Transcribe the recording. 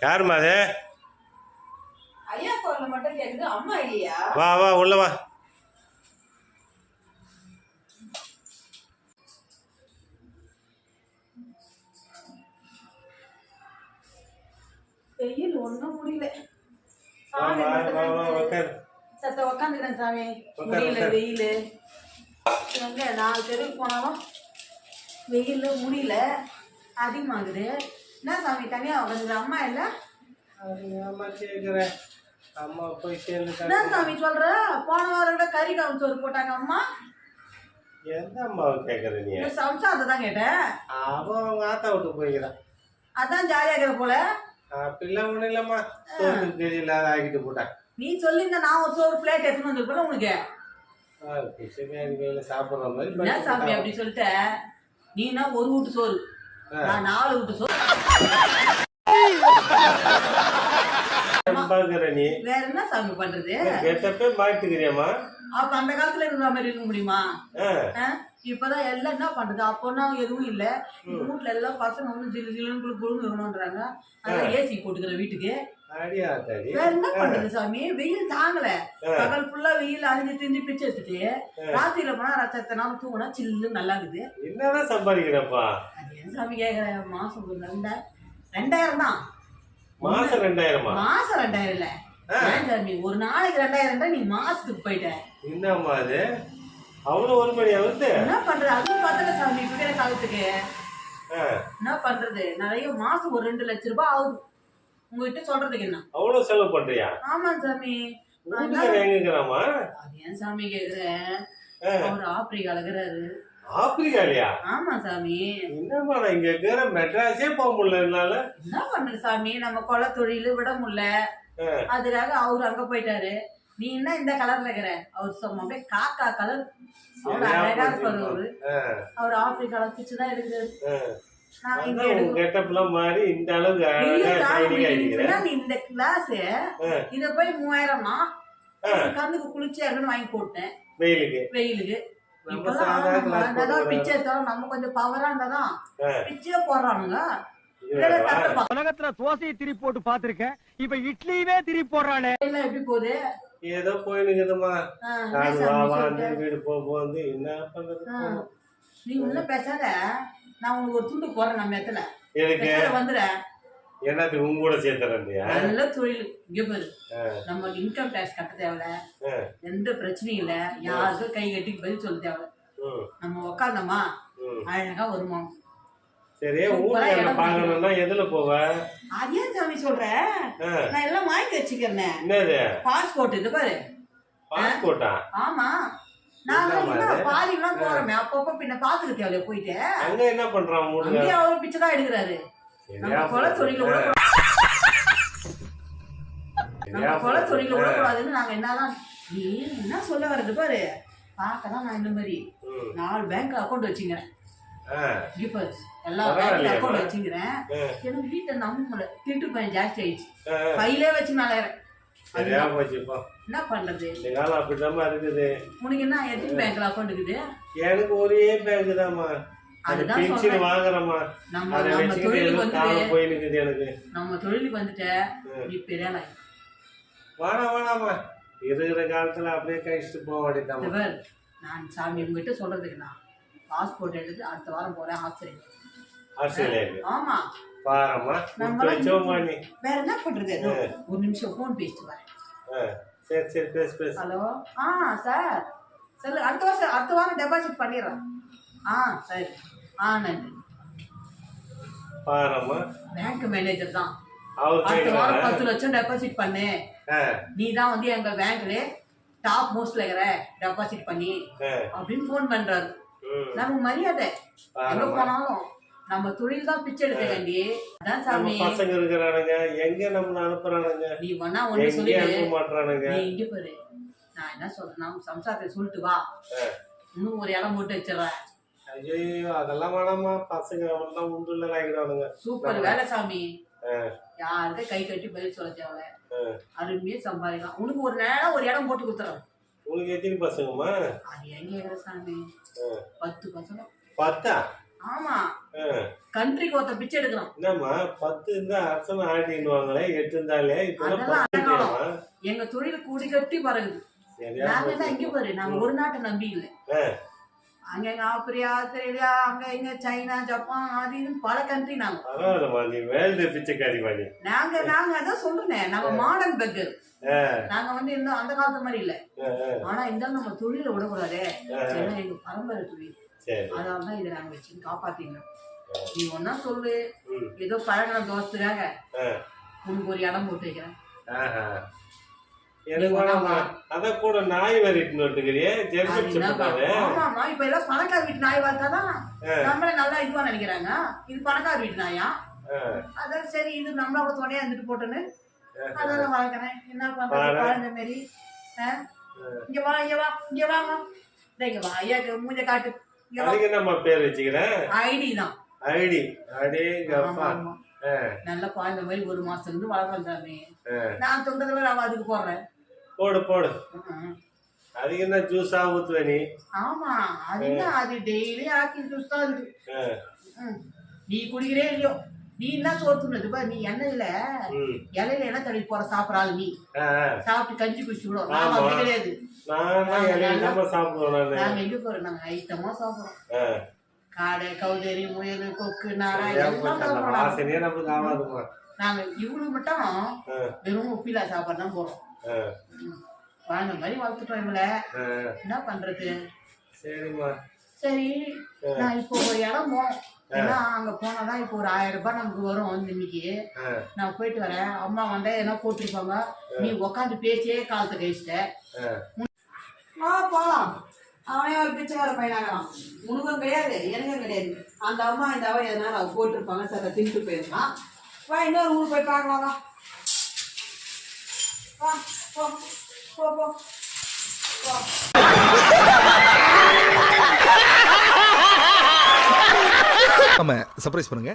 யாரும்மா அது? வா வா உள்ள வா. வெயில் ஒண்ணும் முடியல. சத்த உக்காந்துக்கிறேன் சாமி. முடியல. வெயில். எங்க நாலு தெருவுக்கு போனாலும் வெயில் முடியல. அதிகமாகுது என்ன சாமி தனியா உட்காந்துக்கிற அம்மா இல்ல? அது ஏம்மா கேட்குறேன் அம்மா போய் என்ன சேர்ந்துட்டாங்க சாமி சொல்ற? போன வாரம் கூட கறி கவுன் சோறு போட்டாங்க அம்மா. எந்த அம்மாவை கேட்குற நீ? சம்சாரத்தை தான் கேட்டேன். அவன் அவங்க ஆத்தா விட்டு போய்க்கிறான். அதான் ஜாலியா இருக்கிற போல. அப்படிலாம் ஒன்றும் இல்லைம்மா. சோறு கறி இல்லாத ஆக்கிட்டு போட்டான். நீ சொல்லியிருந்த நான் ஒரு சோறு பிளேட் எடுத்துன்னு வந்திருப்பேன் கையில் சாப்பிட்ற மாதிரி என்ன சாமி அப்படி சொல்லிட்ட? நீனா ஒரு வீட்டு சோறு? நான் நாலு வீட்டு பார்க்குற நீ வேற என்ன சாமி பண்றது? கெட்டப்பே மாட்டுக்கிறியம்மா. அப்ப அந்த காலத்துல இருக்கிற மாதிரி இருக்க முடியுமா? இப்பதான் எல்லாம் என்ன பண்றது? அப்போனா எதுவும் இல்ல. வீட்ல எல்லாம் பசங்க வந்து ஜிலு ஜிலுன்னு குளு குளுன்னு இருக்கணும்ன்றாங்க. அதான் ஏசி போட்டுக்கிற வீட்டுக்கு. வேற என்ன பண்றது சாமி? வெயில் தாங்கல. பகல் ஃபுல்லா வெயில் அழிஞ்சு திஞ்சு பிச்சு எடுத்துட்டு ராத்திரில போனா ரத்தத்தை நாள் தூங்கினா சில்லு நல்லா இருக்குது என்னதான் சம்பாதிக்கிறப்பா? அது ஏன் சாமி கேக்குறேன் மாசம் ஒரு ரெண்டாயிரம் ரெண்டாயிரம் தான். மாசம் ரெண்டாயிரமா? மாசம் ரெண்டாயிரம் இல்ல சாமி? ஒரு நாளைக்கு ரெண்டாயிரம் நீ மாசத்துக்கு போயிட்ட. என்னம்மா அது? அவ்வளோ ஒரு மணி வந்து? என்ன பண்றது அதுவும் பத்தல சாமி இப்ப காலத்துக்கு. ஆ. என்ன பண்றது? நிறைய மாசம் ஒரு ரெண்டு லட்ச ரூபாய் ஆகுது. உங்ககிட்ட சொல்றதுக்கு என்ன? அவ்வளோ செலவு பண்றியா? ஆமா சாமி. அது ஏன் சாமி கேக்குறேன்? அவர் ஆப்பிரிக்கால இருக்கிறாரு. ஆப்பிரிக்காலியா? ஆமா சாமி. என்னம்மா நான் இங்க இருக்கிற மெட்ராஸே போக முடியல என்னால. என்ன பண்றது சாமி? நம்ம கொலை தொழில் விட முடியல. அதுக்காக அவர் அங்க போயிட்டாரு. நீ என்ன இந்த கலர்ல இருக்கிற. அவர் சும்மா அப்படியே காக்கா கலர் அவர் அழகா போச்சு. இருப்பாரு அவரு அவர் ஆப்பிரிக்கால எடுக்கிறாரு. எடுக்கிறேன் கெட்டப்லாம் மாறி இந்த கிளாஸ் இத போய் மூவாயிரம்னா கண்ணுக்கு குளிர்ச்சியா இருக்குன்னு வாங்கி போட்டேன். வெயிலுக்கு. வெயிலுக்கு. நம்ம இப்பதான் சாதா நம்ம பிச்சை கொஞ்சம் பவரா இருந்தாதான் ஆ. பிச்சையே போடுறானுங்க. உலகத்துல தோசையை திரி போட்டு பாத்திருக்கேன் இப்ப இட்லியவே திரி போடுறானே. எப்படி போகுது? ஏதோ போயினுக்குதுமா நான் வா சாமி வா சொல்ற? வீடு போ போ வந்து என்ன பண்றது. நீ ஒண்ணும் பேசாத. நான் உனக்கு ஒரு துண்டு போறேன் நம்ம இடத்துல. எனக்கு வந்துட. என்னது உங்க கூட சேர்த்துறேன்டியா நல்ல தொழில். இங்க பாரு. நம்ம இன்கம் டேக்ஸ் கட்ட தேவையில்ல எந்த பிரச்சனையும் இல்ல. யாருக்கும் கை கட்டி பதில் சொல்ல தேவை நம்ம உக்காந்தோமா? அழகா வருமானம் சரி ஊர்ல இடம் பார்க்கணும்னா எதுல போவ? அதே சாமி சொல்றேன் ஆ, நான் எல்லாம் வாங்கி வச்சுக்கிறேன். என்னது? பாஸ்போர்ட் இது பாரு. பாஸ்போர்ட்டா ஆமா. என்ன இது? பாதிலாம் போறோமே. அப்பப்போ பின்ன பாத்துக்க தேவையில்ல போயிட்டு? அங்க என்ன பண்றான் அங்கேயே அவர் பிச்சை தான் எடுக்கிறாரு நம்ம கொலை தொழில நம்ம கொலை தொழில விடக்கூடாதுன்னு நாங்க என்னதான் நீ என்ன சொல்ல வர்றது பாரு? பார்க்கதான் நான் இந்த மாதிரி நாலு பேங்க்ல அக்கௌண்ட் வச்சுக்கிறேன். வச்சுக்கிறேன். எனக்கு வீட்டை நம்பல திட்டு பையன் ஜாஸ்தி ஆயிடுச்சு. கையிலே வச்சு மேலேறேன் என்ன பண்றது? அப்படிதாம்மா இருக்குது. உனக்கு என்ன எத்தனை பேங்க்ல அக்கௌண்ட் இருக்குது? எனக்கு ஒரே பேங்க். வாங்குறேம்மா. நம்ம தொழிலுக்கு வந்துட்ட நீ பெரிய. வேணாம் வேணாம்மா இருக்கிற காலத்துல அப்படியே கழிச்சுட்டு போக பார், நான் சாமி உங்ககிட்ட சொல்றதுக்கு நான் பாஸ்போர்ட் எடுத்து அடுத்த வாரம் போறேன் ஆஸ்திரேலியா ஆமா. நீ. வேற என்ன பண்றது? ஒரு நிமிஷம் ஃபோன் பேசிட்டு வரேன். சரி சரி பேசு பேசு. ஹலோ? ஆ சார். சொல்லு அடுத்த வருஷம் அடுத்த வாரம் டெபாசிட் பண்ணிடுறேன். ஆ சரி. ஆ நன்றி. பாரம்மா. பேங்க் மேனேஜர் தான். அடுத்த வாரம் பத்து லட்சம் டெபாசிட் பண்ணு. நீ தான் வந்து எங்க பேங்க்ல டாப் மோஸ்ட்ல இருக்கிற டெபாசிட் பண்ணி அப்படின்னு ஃபோன் பண்றாரு. நமக்கு மரியாதை. எங்க போனாலும் நம்ம தொழில் தான் பிச்சை எடுக்க வேண்டி அதான் சாமி. பசங்க இருக்கிறானுங்க. எங்க நம்மள அனுப்புறானுங்க? நீ வேணா ஒண்ணு சொல்லி அனுப்ப மாட்டானுங்க நீ இங்க பாரு. நான் என்ன சொல்றேன் சம்சாரத்தை சொல்லிட்டு வா. இன்னும் ஒரு இடம் போட்டு வச்சிடறேன். ஐயோ அதெல்லாம் வேணாமா பசங்க எல்லாம் உண்டுல ஆகிடுவானுங்க. சூப்பர் வேலை சாமி. யாருக்கும் கை கட்டி பதில் சொல்ல தேவை அருமையா சம்பாதிக்கலாம். உனக்கு ஒரு நேரம் ஒரு இடம் போட்டு கொடுத்துறேன். உனக்கு எத்தனை பசங்கம்மா அது எங்க இருக்கிற சாமி பத்து பசங்க பத்தா ஆமா. கண்ட்ரிக்கு ஒருத்த பிச்சை எடுக்கிறான் என்னம்மா பத்து இருந்தா அரசன் ஆடினுவாங்களே எட்டு இருந்தாலே இப்ப அதெல்லாம் பத்து அடங்காலம். இல்லையாம்மா? எங்க தொழில் கூடி கட்டி பறகுது நாங்க தான். இங்க பாரு நாங்க ஒரு நாட்டை நம்பி இல்லை. அங்க ஆப்பிரியா ஆஸ்திரேலியா அங்க இங்க சைனா ஜப்பான் அது பல கண்ட்ரி நாங்க. நாங்க நாங்க அதான் சொல்றேன் நாங்க மாடர்ன் பெக்கர் நாங்க வந்து இன்னும் அந்த காலத்து மாதிரி இல்ல. ஆனா இருந்தாலும் நம்ம தொழில விடக்கூடாதே. ஏன்னா எங்க பரம்பரை தொழில். சரி. அதனால தான் இதை நாங்க வச்சு காப்பாத்திங்க நீ ஒன்னா சொல்லு. ஏதோ பழகின தோசத்துக்காக. உனக்கு ஒரு இடம் போட்டு வைக்கிறேன். அதான் கூட நாய் வரிட்டு வந்துக்கிறியே அது ஜெர்மன் ஆமாமா இப்ப எல்லாம் பணக்கார வீட்டு நாய் வளர்த்தாதான் நம்மள நல்லா இதுவா நினைக்கிறாங்க. இது பணக்கார வீட்டு நாயா? அதான் சரி இது நம்மளோட துணையா இருந்துட்டு போட்டோன்னு அதான் வளர்க்குறேன் என்ன பண்றது. குழந்தை மாரி? இங்க வா இங்க வா இங்க வாங்க இங்க வா. ஐயாக்கு மூஞ்ச காட்டு. அதுக்கு பேர் வச்சுக்கிறேன் ஐடி தான். ஐடி. ஆ, நல்ல குழந்தை மாதிரி ஒரு மாசத்துல இருந்து வளர்க்குறேன் சாமி. நான் தொண்டதுல நான் அதுக்கு போடுறேன். போடு போடு. அதுக்கு என்ன ஜூஸா ஊத்துவ நீ? ஆமா அது என்ன அது டெய்லி ஆக்கி ஜூஸ் தான் இருக்கு. நீ குடிக்கிறே இல்லையோ? நீ என்ன சோறு துண்ணது பா நீ எண்ணெயில ம். இலையில என்ன தடவி போற சாப்பிட்ற ஆள் நீ. சாப்பிட்டு கஞ்சி குடிச்சு விடும் ஆமா. நாம அப்படி கிடையாது. நாங்க எங்க போறோம்? நாங்க ஐட்டமா சாப்பிடுறோம். காடை கௌதரி முயல் கொக்கு நாரா நாங்க. இவ்வளவு மட்டும் வெறும் உப்பிலா சாப்பாடு தான் போறோம். குழந்தை மாதிரி வளர்த்துட்டோம் இவள. என்ன பண்றது? சரி நான் இப்போ ஒரு இடம் போனோம் ஏன்னா அங்க போனாதான் இப்போ ஒரு ஆயிரம் ரூபாய் நமக்கு வரும் வந்து இன்னைக்கு நான் போயிட்டு வரேன். அம்மா வந்தா என்ன போட்டிருப்பாங்க. நீ உக்காந்து பேச்சே காலத்தை கழிச்சிட்ட. அவனே ஒரு பிச்சைக்கார பையனாகிறான் முனுகம் கிடையாது எனக்கும் கிடையாது. அந்த அம்மா இந்த அவன் எதனால அவள் போட்டிருப்பாங்க? சார் அதை தின்ட்டு போயிருக்கான் வா இன்னொரு ஊர் போய் பார்க்கலாம் வா. வா போ போ போ. சர்ப்ரைஸ் பண்ணுங்க.